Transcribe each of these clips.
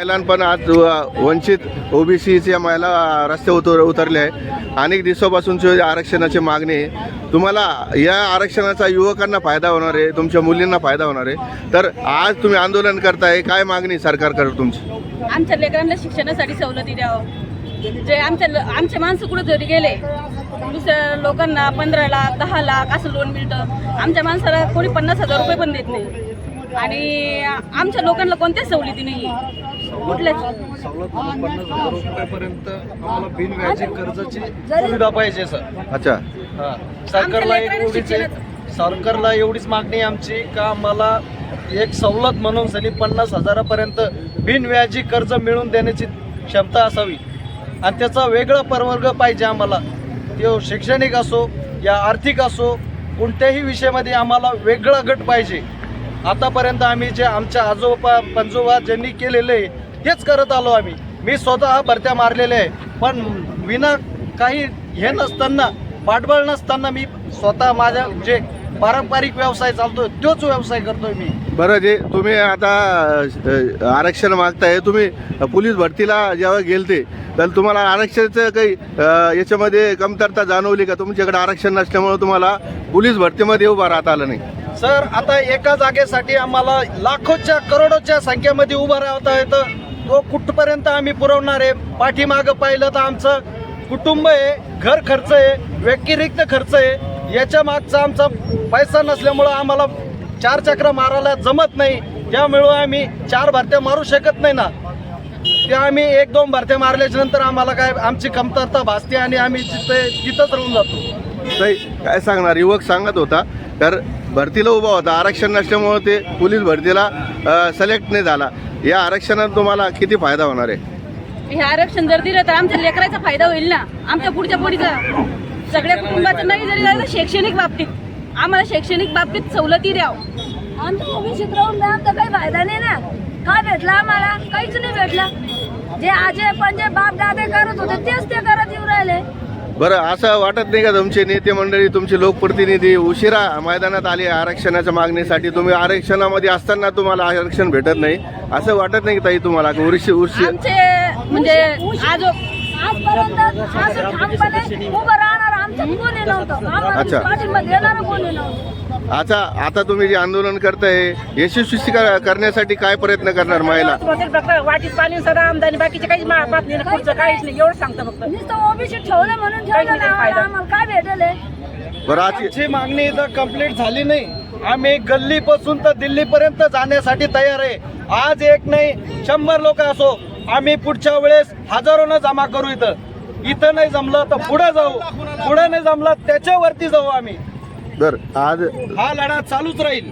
महिलांपण आज वंचित ओबीसीच्या महिला रस्ते उतर उतरले आहे. अनेक दिवसापासूनची आरक्षणाची मागणी आहे. तुम्हाला या आरक्षणाचा युवकांना फायदा होणार आहे तुमच्या मुलींना फायदा होणार आहे. तर आज तुम्ही आंदोलन करताय काय मागणी सरकारकडे तुमची? आमच्या लेकरांना शिक्षणासाठी सवलती द्यावं. जे आमच्या ल- आमचे माणसं कुठं जरी गेले दुसऱ्या लोकांना पंधरा लाख दहा लाख असं लोन मिळतं. आमच्या माणसाला कोणी पन्नास हजार रुपये पण देत नाही. आणि आमच्या लोकांना कोणत्याच सवलती नाही कुठल्याच सवलत म्हणून पन्नास हजार रुपयापर्यंत आम्हाला बिनव्याजी कर्जाची सुविधा पाहिजे सर. अच्छा. हा. सरकारला एक एवढीच आहे- सरकारला एवढीच मागणी आहे आमची का आम्हाला एक सवलत म्हणून सनी पन्नास हजारापर्यंत बिनव्याजी कर्ज मिळवून देण्याची क्षमता असावी. आणि त्याचा वेगळा प्रवर्ग पाहिजे आम्हाला. तो शैक्षणिक असो या आर्थिक असो कोणत्याही विषयामध्ये आम्हाला वेगळा गट पाहिजे. आतापर्यंत आम्ही जे आमच्या आजोबा पंजोबा ज्यांनी केलेले आहे हेच करत आलो आम्ही. मी स्वतः भरत्या मारलेल्या आहे. पण विना काही हे नसताना पाठबळ नसताना मी स्वतः माझ्या जे पारंपरिक व्यवसाय चालतोय तोच व्यवसाय करतोय मी. बरं जे तुम्ही आता आरक्षण मागताय तुम्ही पोलीस भरतीला जेव्हा गेलते तर तुम्हाला आरक्षणाचं काही याच्यामध्ये कमतरता जाणवली का? तुमच्याकडे आरक्षण नसल्यामुळे तुम्हाला पोलीस भरतीमध्ये उभा राहता आलं नाही. सर आता एका जागेसाठी आम्हाला लाखोच्या करोडोच्या संख्येमध्ये उभं राहता येतं. तो कुठपर्यंत आम्ही पुरवणार आहे? पाठीमागं पाहिलं तर आमचं कुटुंब आहे घर खर्च आहे व्यतिरिक्त खर्च आहे. याच्या मागचा आमचा पैसा नसल्यामुळं आम्हाला चार चक्र मारायला जमत नाही. त्यामुळं आम्ही चार भरत्या मारू शकत नाही ना. त्या आम्ही एक दोन भरत्या मारल्याच्या नंतर आम्हाला काय आमची कमतरता भासते आणि आम्ही तिथे तिथंच राहून जातो. काय सांगणार? युवक सांगत होता. तर भरतीला उभा होता. आरक्षण नसल्यामुळे ते पोलीस भरतीला सिलेक्ट नाही झाला. या आरक्षणात तुम्हाला किती फायदा होणार आहे? हे आरक्षण जर दिलं तर आमच्या लेकराचा फायदा होईल ना? आमच्या पुढच्या पिढीचा. सगळ्या कुटुंबाचं नाही जरी झालं शैक्षणिक बाबतीत. आम्हाला शैक्षणिक बाबतीत सवलती द्यावं आमचं ओबीसीत राहून ना आमचा काही फायदा नाही ना? काय भेटला आम्हाला? काहीच नाही भेटला. जे आजे पंजे बाप दादे करत होते तेच ते करत येऊ राहिले. बरं असं वाटत नाही का तुमचे नेते मंडळी तुमचे लोकप्रतिनिधी उशिरा मैदानात आले आरक्षणाच्या मागणीसाठी? तुम्ही आरक्षणामध्ये असताना तुम्हाला आरक्षण भेटत नाही. असं वाटत नाही का ताई तुम्हाला? उशी आमचे म्हणजे आजो आजपर्यंत असं ठामपणे उभं राहणार आमचं कोणी नव्हतं. अच्छा. आम्हाला पाठिंबा देणार कोणी नव्हतं. आता आता तुम्ही जे आंदोलन करताय यशस्वी कर- करण्यासाठी काय प्रयत्न करणार महिला? वाटीत पाणी सर आमदानी बाकीचे नाही पुढचं काहीच नाही एवढं सांगतं फक्त. नुसतं ओबीसी ठेवलं म्हणून ठेवलं काही ना नाही फायदा. आम्हाला काय भेटल? बरं मागणी इथं कंप्लीट झाली नाही आम्ही गल्लीपासून तर दिल्लीपर्यंत जाण्यासाठी तयार आहे. आज एक नाही शंभर लोक असो आम्ही पुढच्या वेळेस हजारोनं जमा करू इथं. इथं नाही जमलं तर पुढे जाऊ. पुढे नाही जमलं त्याच्यावरती जाऊ आम्ही. तर आज हा लढा चालूच राहील.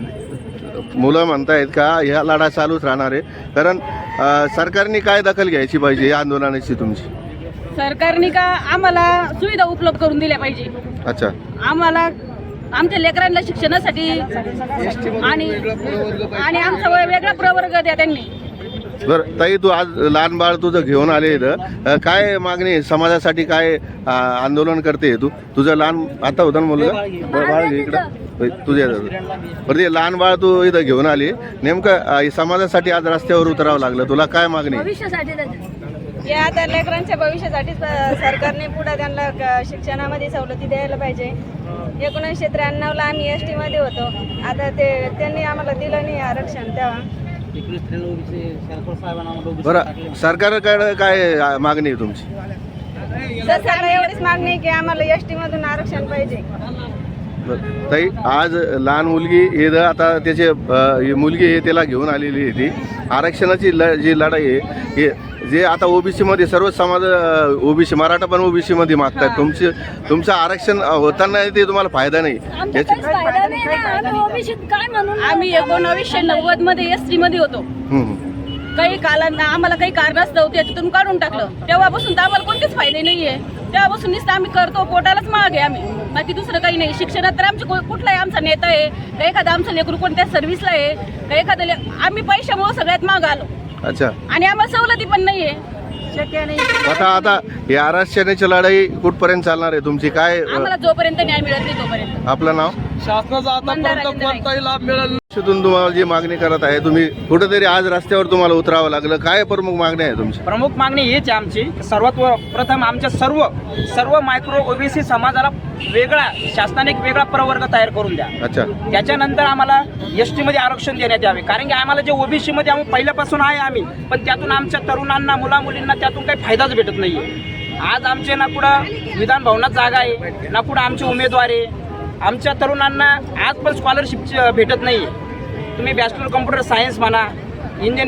मुलं म्हणतायत का ह्या लढा चालूच राहणार आहे. कारण अं, सरकारने काय दखल घ्यायची पाहिजे या आंदोलनाची तुमची? सरकारने का आम्हाला सुविधा उपलब्ध करून दिल्या पाहिजे. अच्छा. आम्हाला आमच्या लेकरांना शिक्षणासाठी आणि आणि आमचा वेगळा प्रवर्ग द्या त्यांनी. बरं ताई तू आज लहान बाळ तुझं घेऊन आले इथं. काय मागणी आहे? समाजासाठी काय आंदोलन करते तू? तुझं लहान आता होतं ना मुलगा? बरं, बाळ घे इकडं. तुझ्या बरं ते लहान बाळ तू इथं घेऊन आली. नेमकं समाजासाठी आज रस्त्यावर उतरावं लागलं. तुला काय मागणी आहे? भविष्यासाठी त्याचं. या आता लेकरांच्या भविष्यासाठी सरकारने पुढे त्यांना क- शिक्षणामध्ये सवलती द्यायला पाहिजे. एकोणीसशे त्र्याण्णवला आम्ही एस टीमध्ये होतो. आता ते त्यांनी आम्हाला दिलं नाही आरक्षण तेव्हा. बरं सरकारकडे काय मागणी आहे तुमची? सरकारला एवढीच मागणी आहे की आम्हाला एस मधून आरक्षण पाहिजे. बरं. ताई आज लहान मुलगी इथं आता त्याचे अं, ही मुलगी आहे त्याला घेऊन आलेली आहे ती. आरक्षणाची ल जी लढाई आहे हे जे आता ओबीसी मध्ये सर्व समाज ओबीसी मराठा पण ओबीसी मध्ये मागतात तुमचे तुमचं आरक्षण होताना ते तुम्हाला फायदा नाही. आम्ही एकोणावीसशे नव्वदमध्ये एस टी मध्ये होतो. काही कालांना आम्हाला काही कारणास्तव त्याच्यातून काढून टाकलं. तेव्हापासून तर आम्हाला कोणतेच फायदे नाहीये. तेव्हापासून नुसतं आम्ही करतो पोटालाच माग आहे आम्ही. बाकी दुसरं काही नाही. शिक्षणात तर आमचे को- कुठलाही आमचा नेता आहे का एखादा आमचं लेकरू कोणत्या सर्व्हिसला आहे का एखादं आम्ही पैशामुळे सगळ्यात माग आलो. अच्छा. आणि आम्हाला सवलती पण नाहीये. शक्य नाही. आता आता ही आरक्षणाची लढाई कुठपर्यंत चालणार आहे? तुमची काय अं, आम्हाला जोपर्यंत न्याय मिळत नाही तोपर्यंत. आपलं नाव? शासनाचा मंदार आतापर्यंत राजेंद्र कोणताही लाभ मिळाला तुम्हाला जी मागणी करत आहे तुम्ही कुठेतरी आज रस्त्यावर तुम्हाला उतरावं लागलं. काय प्रमुख मागणी आहे तुमची? प्रमुख मागणी हीच आहे आमची. सर्वात प्रथम आमच्या सर्व सर्व मायक्रो ओबीसी समाजाला वेगळा शासनाने एक वेगळा प्रवर्ग तयार करून द्या. अच्छा. त्याच्यानंतर आम्हाला एस टीमध्ये आरक्षण देण्यात यावे. कारण की आम्हाला जे ओबीसीमध्ये आम्ही पहिल्यापासून आहे आम्ही पण त्यातून आमच्या तरुणांना मुला मुलींना त्यातून काही फायदाच भेटत नाही आहे आज आमचे ना कुठं विधान भवनात जागा आहे ना कुठं आमचे उमेदवार आहे आमच्या तरुणांना आज पण स्कॉलरशिप भेटत नाही तुम्ही बॅचलर कम्प्युटर सायन्स म्हणा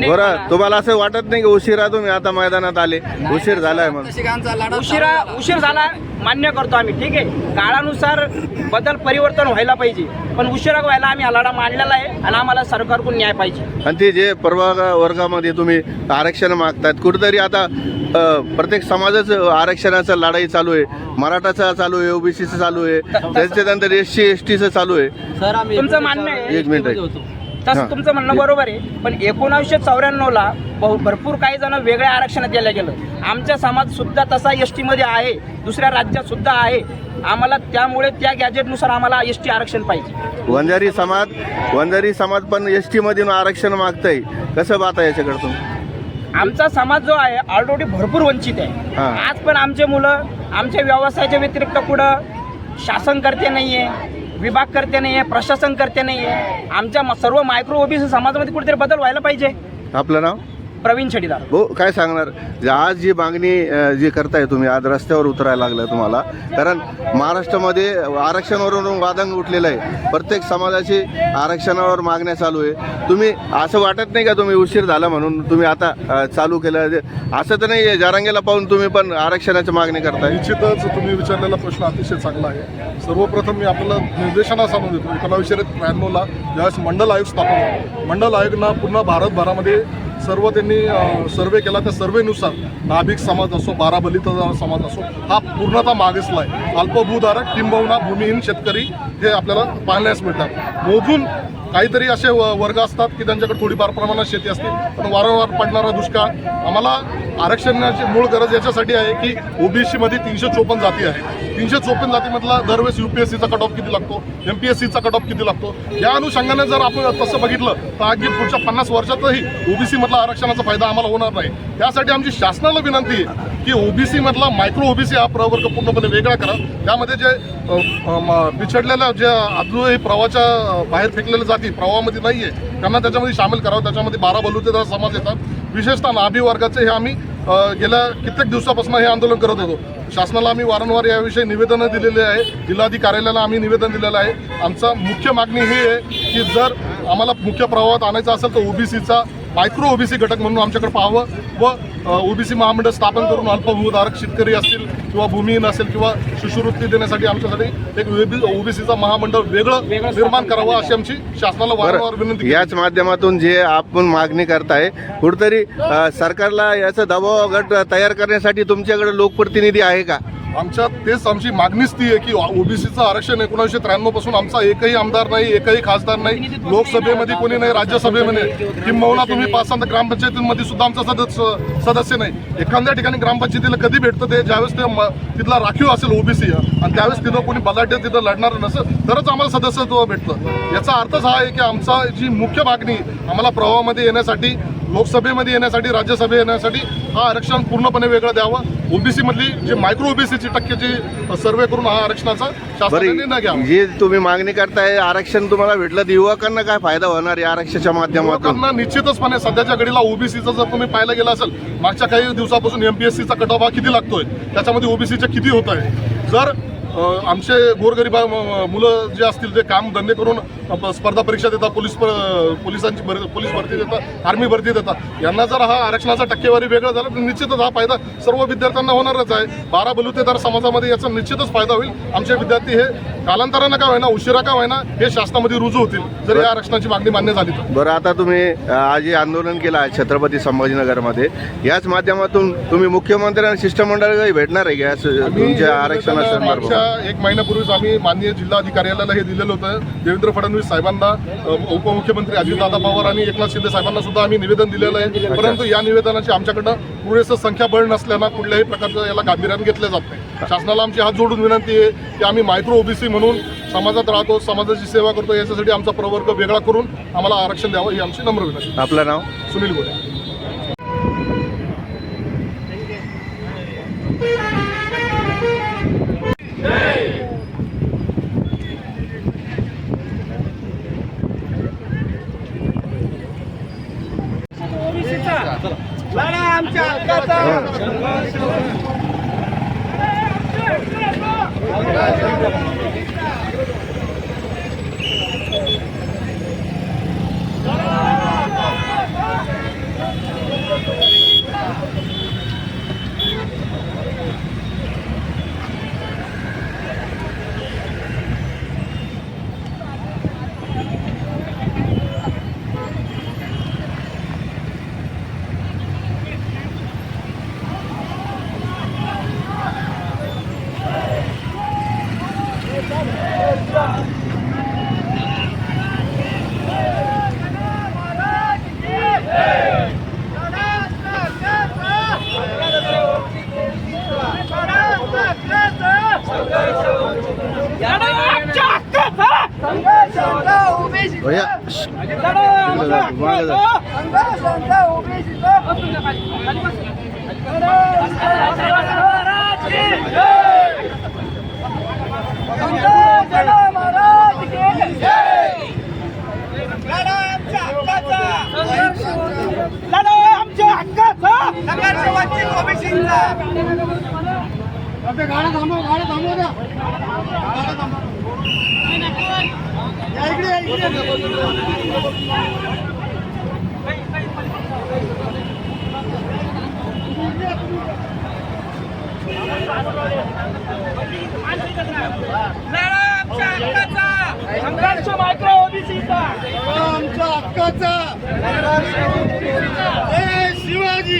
बरं तुम्हाला असं वाटत नाही की उशिरा तुम्ही आता मैदानात आले? उशीर झालाय मग. उशिरा उशीर झाला मान्य करतो आम्ही ठीक आहे? काळानुसार बदल परिवर्तन व्हायला पाहिजे. पण उशिरा व्हायला आम्ही हा लढा मांडलेला आहे आणि आम्हाला सरकारकडून न्याय पाहिजे. आणि ते जे प्रभाग वर्गामध्ये तुम्ही आरक्षण मागतात कुठेतरी आता अ, प्रत्येक समाजाच आरक्षणाचं लढाई चालू आहे. मराठाचा चालू आहे ओबीसीचं चालू आहे. त्याच्यानंतर एस सी एस टीचं चालू आहे. तुमचं म्हणणं आहे. एक मिनिट. हां. तसं तुमचं म्हणणं बरोबर आहे पण एकोणावीसशे चौऱ्याण्णवला बहु भरपूर काही जण वेगळ्या आरक्षणात गेल्या गेलं. आमचा समाज सुद्धा तसा एस टीमध्ये आहे दुसऱ्या राज्यात सुद्धा आहे. आम्हाला त्यामुळे त्या गॅजेटनुसार आम्हाला एस टी आरक्षण पाहिजे. वंजारी समाज वंजारी समाज पण एस टी मधून आरक्षण मागतंय. कसं पाहता याच्याकडे तुम्ही? आमचा समाज जो आहे ऑलरेडी भरपूर वंचित आहे. आज पण आमचे मुलं आमच्या व्यवसायाच्या व्यतिरिक्त कुठं शासन करते नाही विभाग करते नाही आहे प्रशासन करते नाही आहे आमच्या सर्व मायक्रो ओबीसी समाजामध्ये कुठेतरी बदल व्हायला पाहिजे. आपलं नाव? प्रवीण छडीदार हो काय सांगणार? जे आज जी मागणी जी करताय तुम्ही आज रस्त्यावर उतरायला लागलं तुम्हाला. कारण महाराष्ट्रामध्ये आरक्षणावरून वादंग उठलेलं आहे. प्रत्येक समाजाची आरक्षणावर मागण्या चालू आहे. तुम्ही असं वाटत नाही का तुम्ही उशीर झाला म्हणून तुम्ही आता चालू केलं? असं तर नाही जारांगेला पाहून तुम्ही पण आरक्षणाची मागणी करताय. निश्चितच तुम्ही विचारलेला प्रश्न अतिशय चांगला आहे. सर्वप्रथम मी आपल्याला निर्देशना सांगून देतो. एकोणावीसशे त्र्याण्णवला ज्यावेळेस मंडल आयोग स्थापन मंडल आयोगना पूर्ण भारतभरामध्ये सर्व त्यांनी सर्वे केला. त्या सर्वेनुसार नाभिक समाज असो बाराबलित समाज असो हा पूर्णतः मागासला आहे. अल्पभूधारक किंबहुना भूमिहीन शेतकरी हे आपल्याला पाहण्यास मिळतात. मोजून काहीतरी असे व- वर्ग असतात की त्यांच्याकडे थोडीफार प्रमाणात शेती असते. पण वारंवार पडणारा दुष्काळ आम्हाला आरक्षणाची मूळ गरज याच्यासाठी आहे की ओबीसीमध्ये तीनशे चोपन्न जाती आहे. तीनशे चोपन्न जातीमधला दरवेळेस युपीएससीचा कट ऑफ किती लागतो? एम पी एस सीचा कट ऑफ किती लागतो? या अनुषंगाने जर आपण तसं बघितलं तर अगदी पुढच्या पन्नास वर्षातही ओबीसीमधला आरक्षणाचा फायदा आम्हाला होणार नाही. त्यासाठी आमची शासनाला विनंती आहे की ओबीसी मधला मायक्रो ओबीसी हा प्रवर्ग पूर्णपणे वेगळा करा. त्यामध्ये जे पिछडलेल्या ज्या अजूनही प्रवाहाच्या बाहेर फेकलेल्या जाती प्रवाहामध्ये नाही आहे त्यांना त्याच्यामध्ये सामील करावं. त्याच्यामध्ये बारा बलुतेदार समाज येतात. विशेषतः लाभी वर्गाचे हे आम्ही गेल्या कित्येक दिवसापासून हे आंदोलन करत होतो. शासनाला आम्ही वारंवार याविषयी निवेदनं दिलेले आहे. जिल्हाधिकारी कार्यालयाला आम्ही निवेदन दिलेलं आहे. आमचा मुख्य मागणी ही आहे की जर आम्हाला मुख्य प्रवाहात आणायचं असेल तर ओबीसीचा मायक्रो ओबीसी घटक म्हणून आमच्याकडे पाहावं व ओबीसी महामंडळ स्थापन करून अल्पभूधारक शेतकरी असतील किंवा भूमिहीन असेल किंवा शिष्यवृत्ती देण्यासाठी आमच्यासाठी एक ओबीसीचा महामंडळ वेगळं निर्माण करावं अशी आमची शासनाला वारंवार विनंती. याच माध्यमातून जे आपण मागणी करताय कुठेतरी सरकारला याचा दबाव गट तयार करण्यासाठी तुमच्याकडे लोकप्रतिनिधी आहे का? आमच्या तेच आमची मागणीच ती आहे की ओबीसीचं आरक्षण एकोणीसशे त्र्याण्णवपासून आमचा एकही आमदार नाही एकही खासदार नाही. लोकसभेमध्ये कोणी नाही राज्यसभेमध्ये. किंबहुना तुम्ही पाच सात ग्रामपंचायतींमध्ये सुद्धा आमचा सदस्य सदस्य नाही. एखाद्या ठिकाणी ग्रामपंचायतीला कधी भेटतं ते ज्यावेळेस ते म- तिथला राखीव असेल ओबीसी आणि त्यावेळेस तिथं कोणी बलाढ्य तिथं लढणार नसेल तरच आम्हाला सदस्यत्व भेटतं. याचा अर्थच हा आहे की आमचा जी मुख्य मागणी आम्हाला प्रवाहामध्ये येण्यासाठी लोकसभेमध्ये येण्यासाठी राज्यसभे येण्यासाठी हा आरक्षण पूर्णपणे वेगळं द्यावं. ओबीसी मधली जी मायक्रो ओबीसीची टक्केची सर्वे करून हा आरक्षणाचा शासनाने निर्णय बरं जे तुम्ही मागणी करताय आरक्षण तुम्हाला भेटलं तर युवकांना काय फायदा होणार या आरक्षणाच्या माध्यमातून? लोकांना निश्चितच सध्याच्या घडीला ओबीसीचा जर तुम्ही पाहायला गेला असेल मागच्या काही दिवसापासून एमपीएससीचा कट ऑफ हा किती लागतोय त्याच्यामध्ये ओबीसीचे किती होत आहे जर आमचे गोरगरीब मुलं जे असतील जे काम धंदे करून स्पर्धा परीक्षा देतात पोलीस प- पोलिसांची भर- पोलीस भरती देतात आर्मी भरती देतात. यांना जर हा आरक्षणाचा टक्केवारी वेगळा झालं तर निश्चितच हा फायदा सर्व विद्यार्थ्यांना होणारच आहे. बारा बलुतेदार समाजामध्ये याचा निश्चितच फायदा होईल. आमचे विद्यार्थी हे कालांतरानं का होईना उशिरा का होईना हे शासनामध्ये रुजू होतील जर या आरक्षणाची मागणी मान्य झाली तर. बरं आता तुम्ही आज हे आंदोलन केलं आहे छत्रपती संभाजीनगरमध्ये याच माध्यमातून तुम्ही मुख्यमंत्री आणि शिष्टमंडळ भेटणार आहे का? या स- आम्ही तुमच्या या आरक्षणासंदर्भात. मागच्या एक महिन्यापूर्वीच आम्ही माननीय जिल्हाधिकार्याला हे दिलेलं होतं. देवेंद्र फडणवीस साहेबांना उपमुख्यमंत्री अजितदादा पवार आणि एकनाथ शिंदे साहेबांना सुद्धा आम्ही निवेदन दिलेलं आहे. परंतु या निवेदनाची आमच्याकडनं पुरेसं संख्याबळ नसल्यानं कुठल्याही प्रकारचं याला गांभीर्याने घेतलं जात नाही. शासनाला आमची हात जोडून विनंती आहे की आम्ही मायक्रो ओबीसी म्हणून समाजात राहतो समाजाची सेवा करतो याच्यासाठी आमचा प्रवर्ग वेगळा करून आम्हाला आरक्षण द्यावं ही आमची नम्र विनंती आपलं नाव? सुनील गोरे मायक्रो ओबीसीचा भवानी जय जय जय जय जय शिवाजी छत्रपती शिवाजी.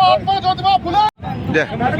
क्रांती